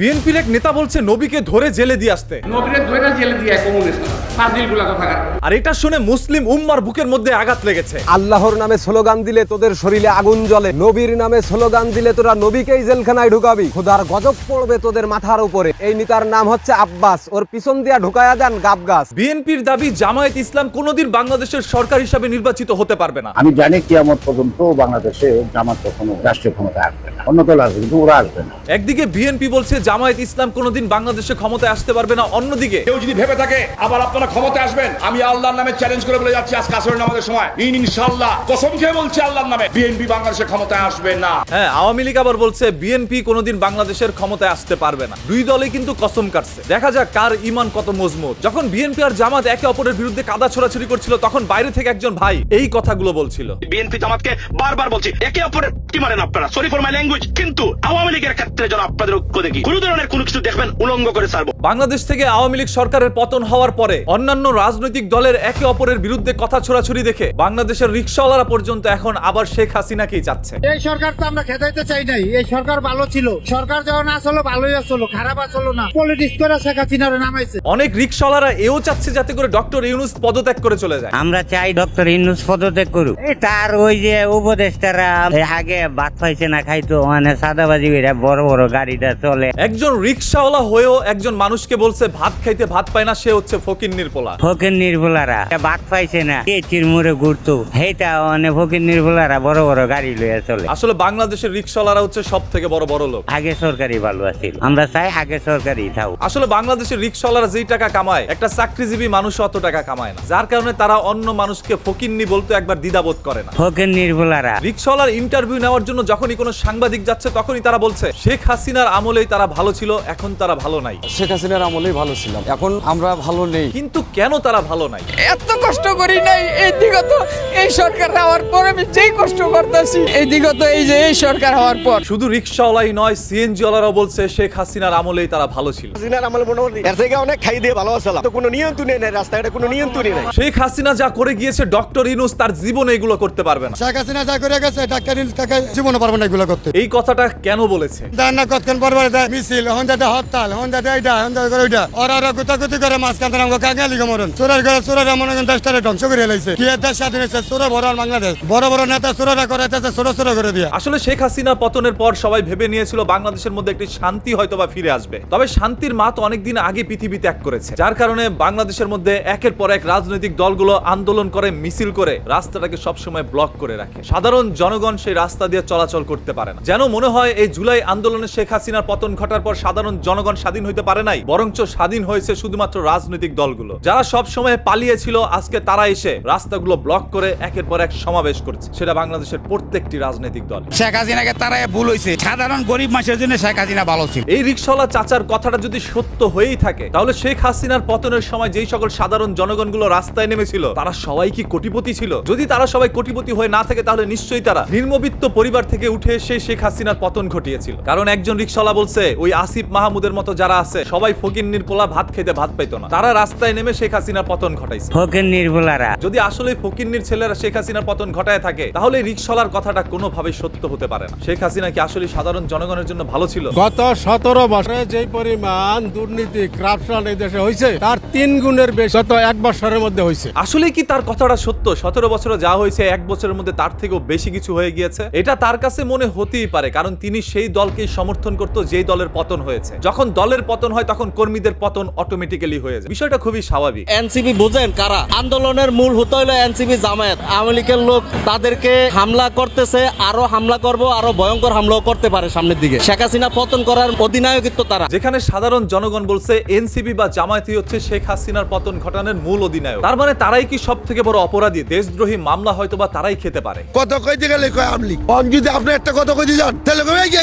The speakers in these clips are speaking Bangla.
বিএনপির এক নেতা বলছে নবীকে ধরে জেলে দিয়ে আসতে। নবীরে ধরে জেলে দিয়ে কমিউনিস্ট। ফাজিল কথা আর এটা শুনে মুসলিম উম্মার বুকের মধ্যে আঘাত লেগেছে। আল্লাহর নামে স্লোগান দিলে তোদের শরীরে আগুন জ্বলে। নবীর নামে স্লোগান দিলে তোরা নবীকেই জেলখানায় ঢুকাবি। খোদার গজব পড়বে তোদের মাথার উপরে। এই নেতার নাম হচ্ছে আব্বাস। ওর পিছন দিয়া ঢুকায়া দেন গাব গাছ বিএনপির দাবি জামায়াত ইসলাম কোনোদিন বাংলাদেশের সরকার হিসাবে নির্বাচিত হতে পারবে না। আমি জানি কিয়ামত পর্যন্ত বাংলাদেশে জামাত কখনো রাষ্ট্রীয় ক্ষমতা আসবে না। অন্য দল আসবে কিন্তু ওরা আসবে না। একদিকে বিএনপি বলছে জামায়াত ইসলাম কোনোদিন বাংলাদেশে ক্ষমতায় আসতে পারবে না। অন্যদিকে কেউ যদি ভেবে থাকে আবার আপনারা ক্ষমতায় আসবেন আমি আল্লাহর নামে চ্যালেঞ্জ করে বলে যাচ্ছি আজ কাসরের নামাজের সময়। ইন ইনশাআল্লাহ কসম খেয়ে বলছি আল্লাহর নামে বিএনপি বাংলাদেশে ক্ষমতায় আসবে না। হ্যাঁ আওয়ামী লীগ আবার বলছে বিএনপি কোনোদিন বাংলাদেশের ক্ষমতায় আসতে পারবে না। দুই দলে কিন্তু কসম কাটছে। দেখা যাক কার ইমান কত মজবুত। যখন বিএনপি আর জামাত একে অপরের বিরুদ্ধে কাদা ছোড়াছুড়ি করছিল তখন বাইরে থেকে একজন ভাই এই কথাগুলো বলছিল। বিএনপি জামাতকে বারবার বলছি একে অপরের কি মারেন আপনারা? সরি ফর মাই ল্যাঙ্গুয়েজ কিন্তু আওয়ামী লীগের ক্ষেত্রে যেন আপনাদের ঐক্য দেখি। কোন ধরনের কোনো কিছু দেখবেন উলঙ্গ করে ছাড়বো। বাংলাদেশ থেকে আওয়ামী লীগ সরকারের পতন হওয়ার পরে অন্যান্য রাজনৈতিক দলের একে অপরের বিরুদ্ধে কথা ছোড়াছুড়ি দেখে বাংলাদেশের রিক্সাওয়ালারা পর্যন্ত এখন আবার শেখ হাসিনাকেই চাচ্ছে। এই সরকার তো আমরা খেতাইতে চাই নাই। এই সরকার ভালো ছিল। সরকার যখন আসলো ভালোই আসলো খারাপ আসলো না। পলিটিক্স করে শেখ হাসিনারে নামাইছে। অনেক রিক্সাওয়ালারা এও চাচ্ছে যাতে করে ডক্টর ইউনুস পদত্যাগ করে চলে যায়। আমরা চাই ডক্টর ইন্নুস পদত্যাগ করুক। তার ওই যে উপদেষ্টারা এই আগে ভাত পাইছে না খাইতো মানে সাদাবাজি বড় বড় গাড়িটা চলে। একজন রিক্সাওয়ালা হয়েও একজন মানুষকে বলছে ভাত খাইতে ভাত পায় না সে হচ্ছে ফকির নির্পোলা ফকির নির্ভুলারা ভাত পাইছে না কে চিরমুরে ঘুরতো। সেইটা মানে ফকির নির্ভুলারা বড় বড় গাড়ি লইয়া চলে। আসলে বাংলাদেশের রিক্সাওয়ালারা হচ্ছে সব থেকে বড় বড় লোক। আগে সরকারি ভালো আছিল। আমরা চাই আগে সরকারি থাক আসলে বাংলাদেশের রিক্সাওয়ালারা যেই টাকা কামায় একটা চাকরিজীবী মানুষ অত টাকা কামায় না। যার কারণে তারা অন্য মানুষকে ফকিরনি বলতে একবার দ্বিধাবোধ করে না। ফকির নির্ভুলারা রিক্সাওয়ালার ইন্টারভিউ নেওয়ার জন্য যখনই কোনো সাংবাদিক যাচ্ছে তখনই তারা বলছে শেখ হাসিনার আমলেই তারা ভালো ছিল এখন তারা ভালো নাই। শেখ হাসিনার আমলেই ভালো ছিলাম। এখন আমরা ভালো নেই। কিন্তু কেন তারা ভালো নাই? এত কষ্ট করি নাই এই দিগত এই সরকার হওয়ার পর আমি যেই কষ্ট করতেছি এই দিগত এই যে এই সরকার হওয়ার পর। শুধু রিক্সাওয়ালাই নয় সিএনজি ওয়ালারাও বলছে শেখ হাসিনার আমলেই তারা ভালো ছিল। হাসিনার আমলে মোটামুটি। এর থেকে অনেক খাই দিয়ে ভালো আসলাম তো কোনো নিয়ন্ত্রণই নেই রাস্তাঘাটে কোনো নিয়ন্ত্রণই নেই। শেখ হাসিনা যা করে গিয়েছে ডক্টর ইনুস তার জীবনে এগুলো করতে পারবে না। শেখ হাসিনা যা করে গেছে ডাক্তার তাকে জীবনে পারব না এগুলো করতে। এই কথাটা কেন বলেছে? দেন না কতক্ষণ পর পর মিছিল হন দাদা হরতাল হন দাদা এইটা হন দাদা ওইটা। ওরা ওরা গুতাগুতি করে মাঝখান থেকে মরণ? চোরের মনে করেন দেশটারে ধ্বংস করে লাইছে। বাংলাদেশের মধ্যে একটি শান্তি হয়তো বা ফিরে আসবে। তবে শান্তির অনেকদিন আগে পৃথিবী ত্যাগ করেছে। যার কারণে বাংলাদেশের মধ্যে একের পর এক রাজনৈতিক দলগুলো আন্দোলন করে, মিছিল করে, রাস্তাটাকে সবসময় ব্লক করে রাখে। সাধারণ জনগণ সেই রাস্তা দিয়ে চলাচল করতে পারে না। যেন মনে হয় এই জুলাই আন্দোলনে শেখ হাসিনার পতন ঘটার পর সাধারণ জনগণ স্বাধীন হইতে পারে নাই, বরঞ্চ স্বাধীন হয়েছে শুধুমাত্র রাজনৈতিক দলগুলো। যারা সব সময় পালিয়েছিল, আজকে তারা এসে রাস্তাগুলো ব্লক করে একের পর এক সমাবেশ করছে। সেটা বাংলাদেশের প্রত্যেকটি রাজনৈতিক দল। শেখ হাসিনাকে তারাই ভুল হয়েছে সাধারণ গরিব মানুষের জন্য শেখ হাসিনা ভালো ছিল। এই রিক্সাওয়ালা চাচার কথাটা যদি সত্য হয়েই থাকে তাহলে শেখ হাসিনার পতনের সময় যেই সকল সাধারণ জনগণগুলো রাস্তায় নেমেছিল তারা সবাই কি কোটিপতি ছিল? যদি তারা সবাই কোটিপতি হয়ে না থাকে তাহলে নিশ্চয়ই তারা নির্মবিত্ত পরিবার থেকে উঠে এসে শেখ হাসিনার পতন ঘটিয়েছিল। কারণ একজন রিক্সাওয়ালা বলছে ওই আসিফ মাহমুদের মতো যারা আছে সবাই ফকির পোলা ভাত খেতে ভাত পাইতো না। তারা রাস্তায় নেমে শেখ হাসিনার পতন ঘটাইছে। ফকির নির্ভুলারা যদি আসলে ফকিন্নির ছেলেরা শেখ হাসিনার পতন ঘটায় থাকে। তাহলে এই রিক্সাওয়ালার কথাটা কোনোভাবে সত্য হতে পারে না। শেখ হাসিনা কি আসলে সাধারণ জনগণের জন্য ভালো ছিল? গত সতেরো বছরে যে পরিমাণ দুর্নীতি করাপশন এই দেশে হয়েছে তার তিন গুণের বেশি গত এক বছরের মধ্যে হয়েছে। আসলে কি তার কথাটা সত্য? সতেরো বছরে যা হয়েছে এক বছরের মধ্যে তার থেকেও বেশি কিছু হয়ে গিয়েছে? এটা তার কাছে মনে হতেই পারে কারণ তিনি সেই দলকেই সমর্থন করতো যেই দলের পতন হয়েছে। যখন দলের পতন হয় তখন কর্মীদের পতন অটোমেটিক্যালি হয়ে যায়। বিষয়টা খুবই স্বাভাবিক। এনসিপি বুঝেন কারা? আন্দোলনের মূল হতে হলো এনসিপি জামায়াত। আওয়ামী লীগের লোক তাদেরকে হামলা করতেছে আরও হামলা করব আরও ভয়ঙ্কর হামলাও করতে পারে সামনের দিকে। শেখ হাসিনা পতন করার অধিনায়কত্ব তারা। যেখানে সাধারণ জনগণ বলছে এনসিপি বা জামায়াতি হচ্ছে শেখ হাসিনার পতন ঘটানোর মূল অধিনায়ক। তার মানে তারাই কি সব থেকে বড় অপরাধী? দেশদ্রোহী মামলা হয়তো বা তারাই খেতে পারে। কত কইতে গেলে কয় আমলিক অন যদি আপনি একটা কথা কইতে যান তাহলে কই এই যে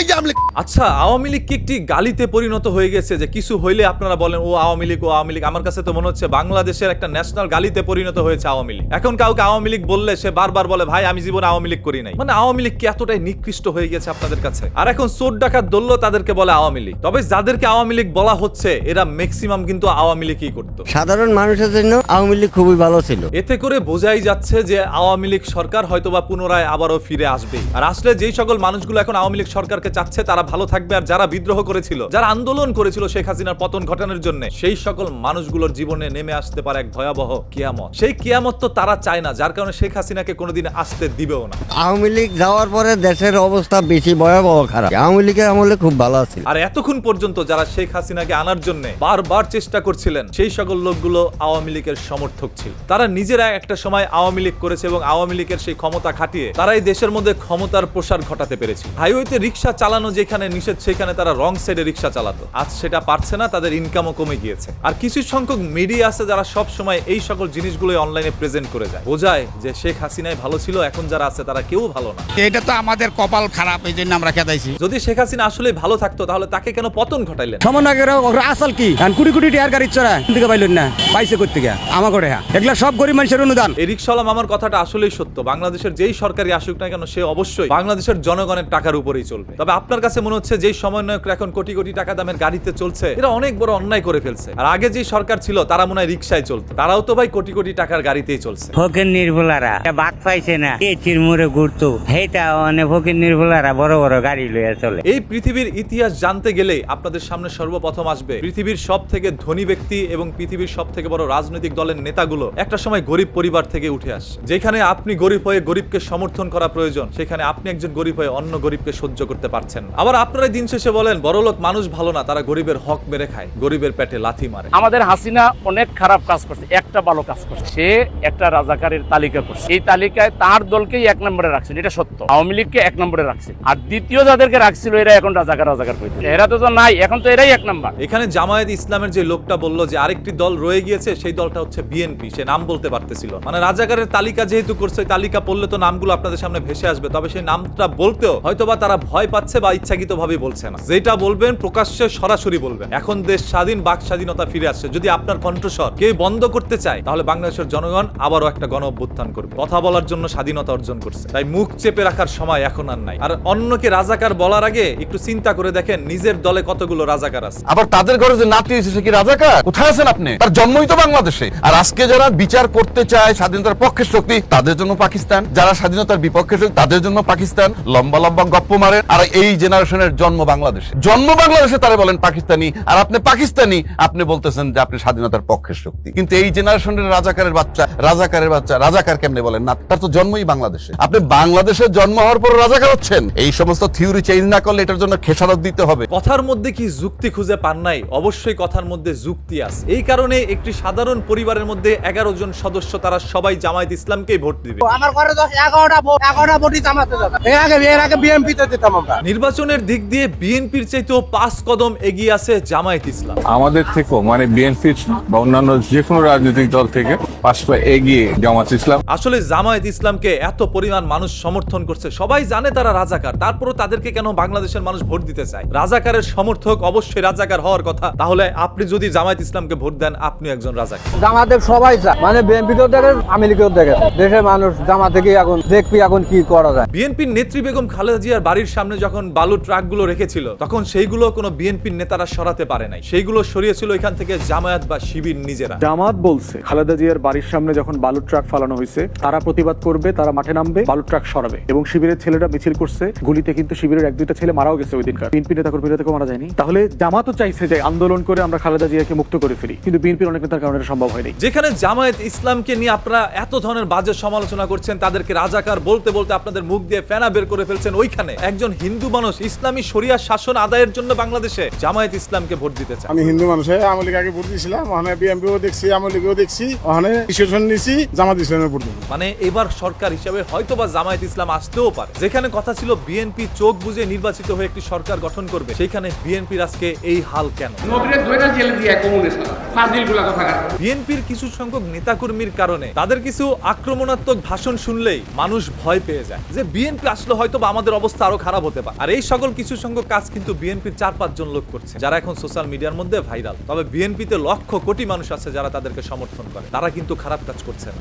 এই যে আচ্ছা আওয়ামী লীগ কি একটি গালিতে পরিণত হয়ে গেছে যে কিছু হইলে আপনারা বলেন ও আওয়ামী লীগ ও আওয়ামী লীগ আমার কাছে তো মনে হচ্ছে বাংলাদেশের একটা ন্যাশনাল গালিতে পরিণত হয়েছে আওয়ামী লীগ। এখন কাউকে আওয়ামী লীগ বললে সে বারবার বলে ভাই আমি জীবনে আওয়ামী লীগ করি নাই। মানে আওয়ামী লীগ কি এতটাই নিকৃষ্ট হয়ে গেছে আপনাদের কাছে? আর এখন চোর ডাকাত দলল তাদেরকে বলে আওয়ামী লীগ। তবে যাদেরকে আওয়ামী লীগ বলা হচ্ছে এরা ম্যাক্সিমাম কিন্তু আওয়ামী লীগই করতো। সাধারণ মানুষের জন্য আওয়ামী লীগ খুবই ভালো ছিল। এতে করে বোঝাই যাচ্ছে যে আওয়ামী লীগ সরকার হয়তোবা পুনরায় আবারও ফিরে আসবে আর আসলে যেই সকল মানুষগুলো এখন আওয়ামী লীগ সরকারকে হাসিনাকে চাচ্ছে তারা ভালো থাকবে আর যারা বিদ্রোহ করেছিল যারা আন্দোলন করেছিল শেখ হাসিনার পতন ঘটানোর জন্য সেই সকল মানুষগুলোর জীবনে নেমে আসতে পারে এক ভয়াবহ কিয়ামত। সেই কিয়ামত তো তারা চায় না যার কারণে শেখ হাসিনাকে কোনোদিন আসতে দিবেও না। আওয়ামী লীগ যাওয়ার পরে দেশের অবস্থা বেশি ভয়াবহ খারাপ। আওয়ামী লীগের আমলে খুব ভালো আছিল। আর এতক্ষণ পর্যন্ত যারা শেখ হাসিনাকে আনার জন্য বারবার চেষ্টা করছিলেন সেই সকল লোকগুলো আওয়ামী লীগের সমর্থক ছিল। তারা নিজেরা একটা সময় আওয়ামী লীগ করেছে এবং আওয়ামী লীগের সেই ক্ষমতা খাটিয়ে তারা এই দেশের মধ্যে ক্ষমতার প্রসার ঘটাতে পেরেছে। হাইওয়েতে রিক্সা চালানো যেখানে নিষেধ সেখানে তারা রং সাইডে রিক্সা চালাতো। আজ সেটা পারছে না তাদের ইনকামও কমে গিয়েছে। আর কিছু সংখ্যক মিডিয়া আছে যারা সব সময় এই সকল জিনিসগুলো অনলাইনে প্রেজেন্ট করে যায়। বোঝায় যে শেখ হাসিনাই ভালো ছিল এখন যারা আছে তারা কেউ ভালো না। এটা তো আমাদের কপাল খারাপ এই জন্য আমরা খেদাইছি। যদি শেখ হাসিনা আসলে ভালো থাকতো তাহলে তাকে কেন পতন ঘটাইলেন? সমন্বয়কের আসল কি? কোটি কোটি টাকার গাড়ি চড়া দিকে পাইলেন না। পাইছে করতে গিয়া আমার করে এগুলা সব গরিব মানুষের অনুদান। এই রিক্সাওয়ালা মামার কথাটা আসলেই সত্য। বাংলাদেশের যেই সরকারি আসুক না কেন সে অবশ্যই বাংলাদেশের জনগণের টাকার উপরেই চলবে। তবে আপনার কাছে মনে হচ্ছে যেই সমন্বয়করা এখন কোটি কোটি টাকা দামের গাড়িতে চলছে এরা অনেক বড় অন্যায় করে ফেলছে। আর আগে যে সরকার ছিল তারা মনে হয় রিক্সায় চলতো। তারাও তো ভাই কোটি কোটি টাকার গাড়িতেই চলছে। ফকির নির্ভুলারা বাদ পাইছে না। কে চিরমুরে ঘুরতো? সেইটা অনেক ফকির নির্ভুলারা বড় বড় গাড়ি লইয়া চলে। এই পৃথিবীর ইতিহাস জানতে গেলে আপনাদের সামনে সর্বপ্রথম আসবে পৃথিবীর সব থেকে ধনী ব্যক্তি এবং পৃথিবীর সব থেকে বড় রাজনৈতিক দলের নেতাগুলো। একটা সময় গরিব পরিবার থেকে উঠে আসে যেখানে আপনি গরিব হয়ে গরিবকে সমর্থন করা প্রয়োজন সেখানে আপনি একজন গরিব হয়ে অন্য গরিবকে সহ্য করতে পারছেন আবার আপনারা দিন শেষে বলেন বড়লোক মানুষ ভালো না তারা গরিবের হক মেরে খায় গরিবের পেটে লাথি মারে। আমাদের হাসিনা অনেক খারাপ কাজ করছে একটা ভালো কাজ করছে। সে একটা রাজাকারের তালিকা করছে। এই তালিকায় তার দলকেই এক নম্বরে রাখছেন এটা সত্য। আওয়ামী লীগকে এক নম্বরে রাখছে। আর দ্বিতীয় যাদেরকে রাখছিল এরা এখন রাজাকার রাজাকার করছে এরা তো তো নাই এখন তো এরাই এক নম্বর। এখানে জামায়াত ইসলামের যে লোকটা বলল যে আরেকটি দল রয়ে গিয়েছে সেই দলটা হচ্ছে বিএনপি সে নাম বলতে পারতেছিল। মানে রাজাকারের তালিকা যেহেতু করছে তালিকা পড়লে তো নামগুলো আপনাদের সামনে ভেসে আসবে তবে সেই নামটা বলতেও হয়তোবা তারা ভয় পাচ্ছে বা ইচ্ছাকৃত ভাবে বলছে না। যেটা বলবেন প্রকাশ্যে সরাসরি বলবেন। এখন দেশ স্বাধীন, বাক স্বাধীনতা ফিরে আসছে। যদি আপনার কণ্ঠস্বর কেউ বন্ধ করতে চায়, তাহলে বাংলাদেশের জনগণ আবারও একটা গণ অভ্যুত্থান করবে। কথা বলার জন্য স্বাধীনতা অর্জন করছে। তাই মুখ চেপে রাখার সময় এখন আর নাই। আর অন্যকে রাজাকার বলার আগে একটু চিন্তা করে দেখেন নিজের দলে কতগুলো রাজাকার আছে। আবার তাদের ঘরে যে নাতি এসেছে কি রাজাকার? কোথায় আছেন আপনি? তার জন্মই তো বাংলাদেশে। আর আজকে যারা বিচার করতে চায় স্বাধীনতার পক্ষে শক্তি, তাদের জন্য পাকিস্তান। যারা স্বাধীনতার বিপক্ষে তাদের জন্য পাকিস্তান। লম্বা লম্বা গপ্প মারে আর এই জেনারেশনের জন্ম বাংলাদেশে। জন্ম বাংলাদেশে তারা বলেন পাকিস্তানি আর আপনি পাকিস্তানি আপনি বলতেছেন যে আপনি স্বাধীনতার পক্ষের শক্তি। কিন্তু এই জেনারেশনের রাজাকারের বাচ্চা রাজাকারের বাচ্চা রাজাকার কেমনে বলেন? না তার তো জন্মই বাংলাদেশে। আপনি বাংলাদেশে জন্ম হওয়ার পর রাজাকার হচ্ছেন। এই সমস্ত থিওরি চেঞ্জ না করলে এটার জন্য খেসারত দিতে হবে। কথার মধ্যে কি যুক্তি খুঁজে পান নাই? অবশ্যই কথার মধ্যে যুক্তি আছে। এই কারণে একটি সাধারণ পরিবারের মধ্যে এগারো জন সদস্য তারা সবাই জামায়াত ইসলামকেই ভোট দিবে। আমার ঘরে দশ এগারোটা ভোট এগারোটা ভোটই জামাতে যাবে। এর আগে এর আগে বিএমপিতে দিতাম আমরা। নির্বাচনের দিক দিয়ে বিএনপির চাইতেও পাঁচ কদম এগিয়ে আছে জামায়াত ইসলাম। আমাদের থেকেও মানে বিএনপি বা অন্যান্য যে কোনো রাজনৈতিক দল থেকে পাঁচ পা এগিয়ে জামাত ইসলাম। আসলে জামায়াত ইসলামকে এত পরিমাণ মানুষ সমর্থন করছে। সবাই জানে তারা রাজাকার। তারপরও তাদেরকে কেন বাংলাদেশের মানুষ ভোট দিতে চায়? রাজাকারের সমর্থক অবশ্যই রাজাকার হওয়ার কথা। তাহলে আপনি যদি জামায়াত ইসলামকে ভোট দেন আপনি একজন রাজাকার। জামাতের সবাই চায়। মানে বিএনপিকেও দেখে আমেরিকাও দেখে দেশের মানুষ জামাতে কি এখন দেখবি এখন কি করা যায়। বিএনপির নেত্রী বেগম খালেদা জিয়ার বাড়ির সামনে যখন বালু ট্রাকগুলো রেখেছিল তখন সেইগুলো কোনো বিএনপির নেতারা সরাতে পারে নাই। সেইগুলো সরিয়েছিল এখান থেকে জামায়াত বা শিবির নিজেরা। জামাত বলছে খালেদা জিয়ার বাড়ির সামনে যখন বালু ট্রাক ফালানো হয়েছে তারা প্রতিবাদ করবে তারা মাঠে নামবে বালু ট্রাক সরাবে। এবং শিবিরের ছেলেরা মিছিল করছে। গুলিতে কিন্তু শিবিরের এক দুইটা ছেলে মারাও গেছে ওই দিনকার বিএনপি নেতা কর্মীরা থেকেও মারা যায়নি। তাহলে জামাতও চাইছে যে আন্দোলন করে আমরা খালেদা জিয়াকে মুক্ত করে ফেলি। কিন্তু বিএনপির অনেক নেতার কারণে এটা সম্ভব হয়নি। যেখানে জামায়াত ইসলামকে নিয়ে আপনারা এত ধরনের বাজে সমালোচনা করছেন তাদেরকে রাজাকার বলতে বলতে আপনাদের মুখ দিয়ে ফেনা বের করে ফেলছেন ওইখানে। একজন হিন্দু মানুষ ইসলামী শরিয়া শাসন আদায়ের জন্য বাংলাদেশে জামায়াত ইসলামকে ভোট দিতে চায়। আমি হিন্দু মানুষ হয়ে আওয়ামী লীগ আগে ভোট দিয়েছিলাম ওখানে বিএমপিও দেখছি আওয়ামী লীগও দেখছি ওখানে ডিসিশন নিছি জামাত ইসলামের ভোট মানে এবার সরকার হিসেবে হয়তোবা জামায়াত ইসলাম আসতেও পারে। যেখানে কথা ছিল বিএনপি চোখ বুঝে নির্বাচিত হয়ে একটি সরকার গঠন করবে সেখানে বিএনপির আজকে এই হাল কেন? বিএনপির কিছু সংখ্যক নেতাকর্মীর কারণে তাদের কিছু আক্রমণাত্মক ভাষণ শুনলেই মানুষ ভয় পেয়ে যায় যে বিএনপি আসলে হয়তো বা আমাদের অবস্থা আরও খারাপ হতে পারে। আর এই সকল কিছু সংখ্যক কাজ কিন্তু বিএনপির চার পাঁচজন লোক করছে যারা এখন সোশ্যাল মিডিয়ার মধ্যে ভাইরাল তবে বিএনপিতে লক্ষ কোটি মানুষ আছে যারা তাদেরকে সমর্থন করে। তারা কিন্তু কিন্তু খারাপ কাজ করছেন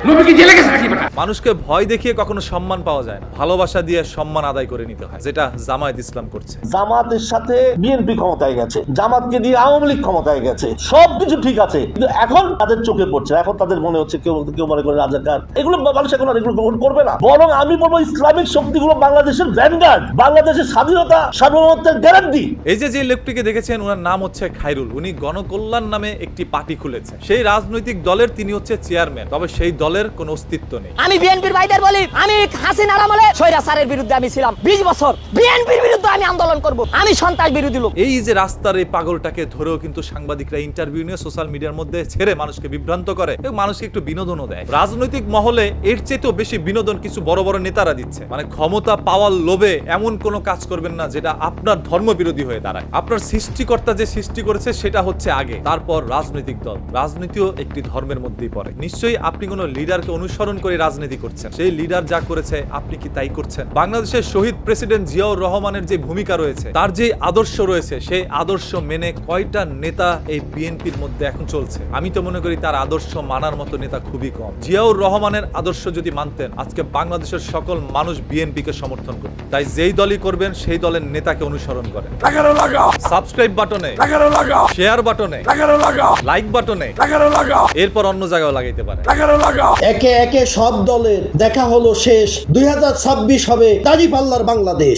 মানুষকে ভয় দেখিয়ে কখনো সম্মান পাওয়া যায় না। ভালোবাসা দিয়ে সম্মান আদায় করে নিতে হয় যেটা জামায়াত ইসলাম করছে। জামাতের সাথে বিএনপি ক্ষমতায় গেছে জামাতকে দিয়ে আওয়ামী লীগ ক্ষমতায় গেছে সবকিছু ঠিক আছে কিন্তু এখন তাদের চোখে পড়ছে এখন তাদের মনে হচ্ছে কেউ কেউ মনে করে রাজাকার। এগুলো মানুষ এখন আর এগুলো গ্রহণ করবে না। বরং আমি বলব ইসলামিক শক্তিগুলো বাংলাদেশের ভ্যানগার্ড বাংলাদেশের স্বাধীনতা সার্বভৌমত্বের গ্যারান্টি এই যে যে লোকটিকে দেখেছেন ওনার নাম হচ্ছে খাইরুল উনি গণকল্যাণ নামে একটি পার্টি খুলেছে। সেই রাজনৈতিক দলের তিনি হচ্ছে চেয়ারম্যান তবে সেই দলের কোনো অস্তিত্ব নেই। আমি বিএনপির ভাইদের বলি, আমি হাসিনার আমলে স্যারের বিরুদ্ধে আমি ছিলাম। বিশ বছর বিএনপির আন্দোলন করব। আমি সন্ত্রাস বিরোধী লোক। এই যে রাস্তার এই পাগলটাকে ধরেও কিন্তু সাংবাদিকরা ইন্টারভিউ নিয়ে সোশ্যাল মিডিয়ার মধ্যে ছেড়ে মানুষকে বিভ্রান্ত করে এবং মানুষকে একটু বিনোদনও দেয়। রাজনৈতিক মহলে এর চেয়েও বেশি বিনোদন কিছু বড় বড় নেতারা দিচ্ছে। মানে ক্ষমতা পাওয়ার লোভে এমন কোনো কাজ করবেন না যেটা আপনার ধর্ম বিরোধী হয়ে দাঁড়ায়। আপনার সৃষ্টিকর্তা যে সৃষ্টি করেছে সেটা হচ্ছে আগে, তারপর রাজনৈতিক দল। রাজনীতিও একটি ধর্মের মধ্যেই পড়ে। নিশ্চয়ই আপনি কোনো লিডারকে অনুসরণ করে রাজনীতি করছেন। সেই লিডার যা করেছে, আপনি কি তাই করছেন? বাংলাদেশের শহীদ প্রেসিডেন্ট জিয়াউর রহমানের যে ভূমিকা রয়েছে। তার যে আদর্শ রয়েছে সেই আদর্শ মেনে কয়টা নেতা এই বিএনপির মধ্যে এখন চলছে? আমি তো মনে করি তার আদর্শ মানার মতো নেতা খুবই কম। জিয়াউর রহমানের আদর্শ যদি মানতেন আজকে বাংলাদেশের সকল মানুষ বিএনপিকে সমর্থন করত। তাই যেই দলই করবেন সেই দলের নেতাকে অনুসরণ করেন। সাবস্ক্রাইব বাটনে। শেয়ার বাটনে। লাইক বাটনে। এরপর অন্য জায়গায় লাগাইতে পারে একে একে সব দলের দেখা হলো শেষ। দুই হাজার ছাব্বিশ হবে দাঁড়িপাল্লার বাংলাদেশ।